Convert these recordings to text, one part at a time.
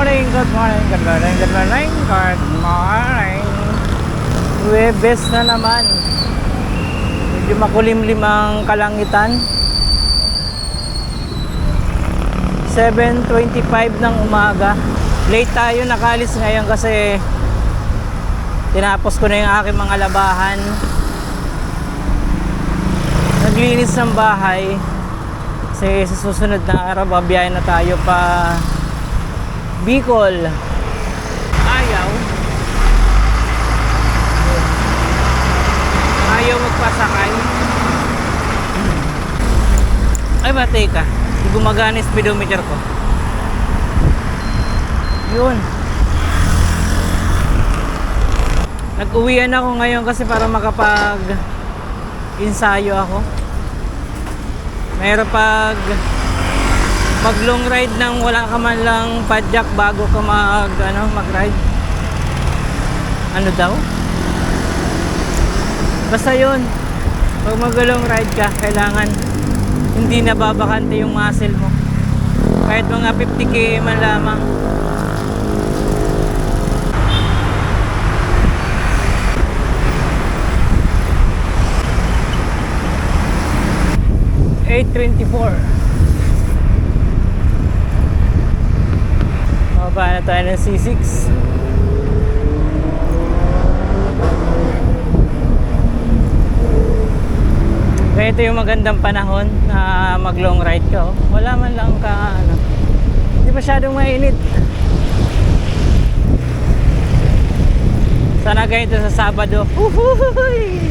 morning, good morning, good morning, good morning, good morning. Webes na naman. Medyo makulimlim ang kalangitan. 7.25 ng umaga. Late tayo nakalis ngayon kasi tinapos ko na yung aking mga labahan. Naglinis ng bahay. Kasi sa susunod na araw, babiyahin na tayo pa Bicol. Ayaw. Ayaw magpasakay. Ay ba, teka. Hindi gumagana yung speedometer ko. Yun. Nag-uwian ako ngayon kasi para makapag ensayo ako. Mayroon pag mag long ride nang wala ka man lang padjak bago ka mag ano mag ride ano daw? Basta yun. Pag mag long ride ka kailangan hindi nababakante yung muscle mo. Kahit mga 50 km man lamang. Eight twenty-four. Mababa na tayo ng C6. Ganito yung magandang panahon na mag long ride ka. oh. Wala man lang ka ano. Hindi masyadong mainit. Sana ganito sa Sabado. Uhuhuy!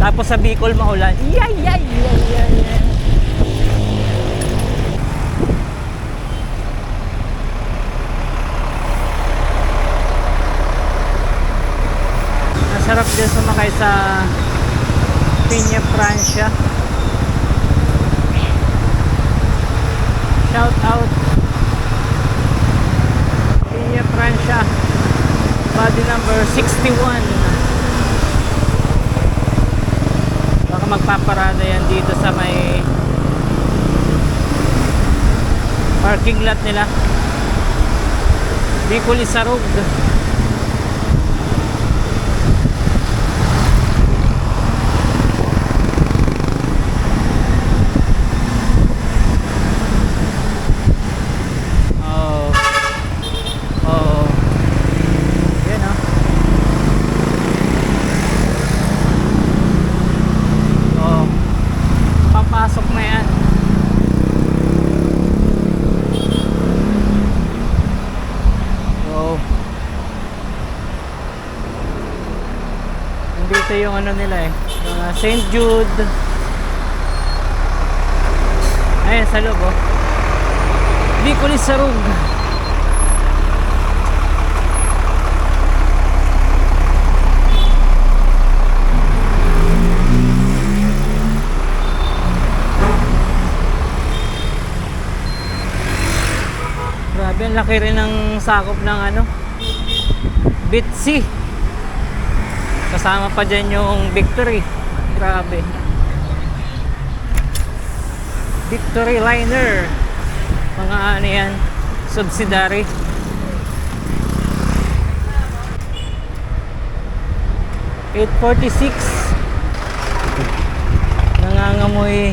Tapos sa Bicol maulan. Yay, yay, yay, yay, yay. Masarap din sumakay sa Piña Francia. Shout out Piña Francia. Body number 61. Baka magpaparada yan dito sa may parking lot nila. Bicol Isarog. Oo. Nandito yung ano nila eh. Mga St. Jude. Ayan sa loob oh. Bicol Sarug. Grabe, ang laki rin ng sakop ng ano. Bitsy. Kasama pa dyan yung Victory. Grabe. Victory Liner. Mga ano yan, subsidiary. Eight forty six. Nangangamoy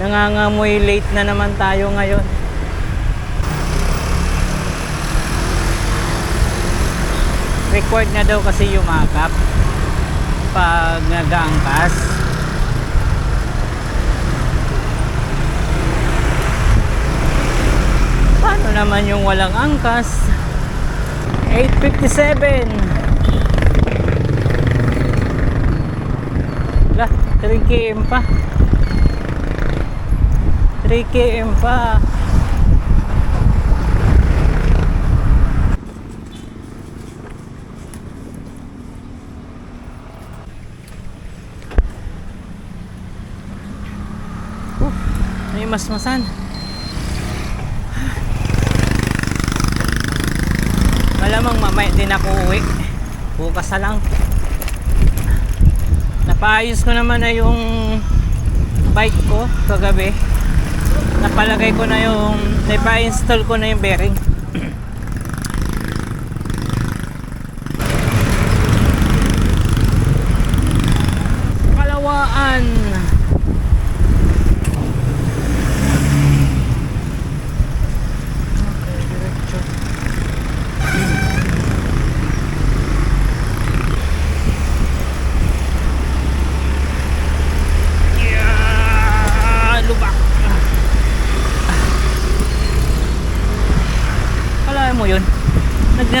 nangangamoy late na naman tayo ngayon. Required na daw kasi yumakap pag nag-aangkas. Paano naman yung walang angkas? 857. Lah, 3 km pa. 3 km pa. Masmasan. Malamang mamaya din ako uwi. Bukas na lang. Napaayos ko naman na yung bike ko kagabi. napalagay ko na yung naipa-install ko na yung bearing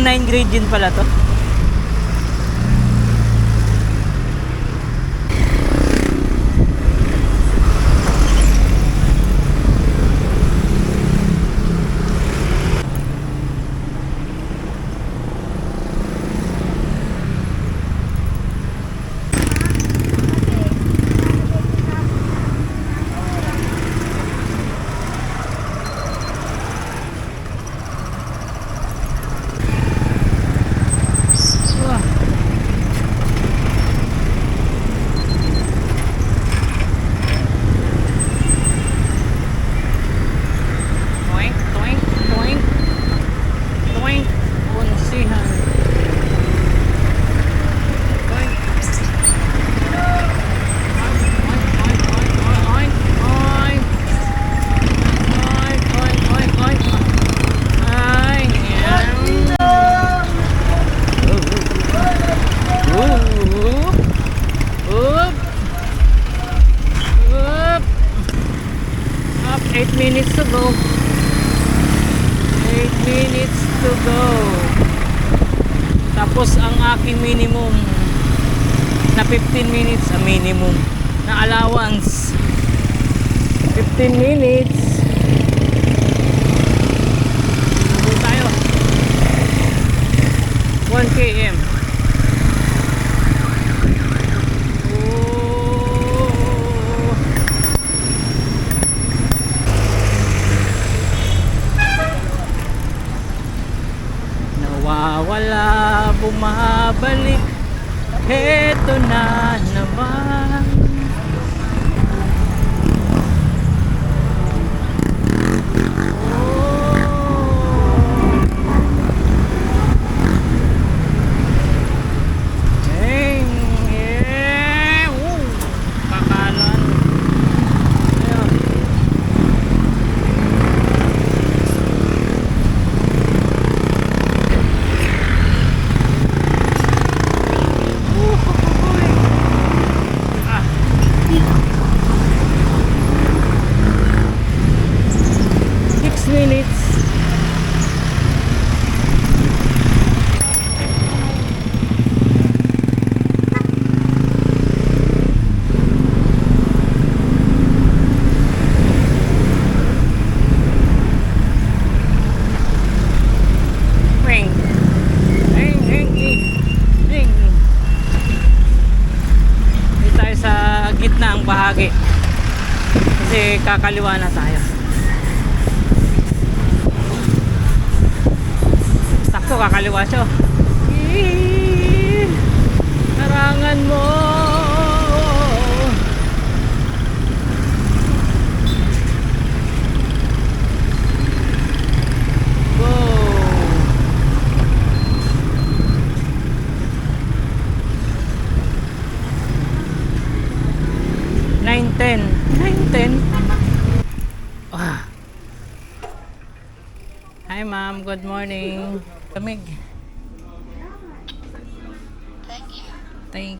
Nagna 9 grade yun pala to. Aking minimum na 15 minutes ang minimum na allowance. 15 minutes. Tayo. 1 km. Oh. Nawawala, bumabalik Heto na naman Oh. Hey, yeah. Woo. Kakalan. Ayun. Uhuhuy. Ah. Six minutes. Ring. Ring, ring, ring. Ring. Dito tayo sa gitna ang bahagi. Kasi kakaliwa na tayo. Sakto kakaliwa siya. Eee, Karangan mo. Go. 910. 910. Ah. Ma'am, good morning. Kamig. Thank you. Thank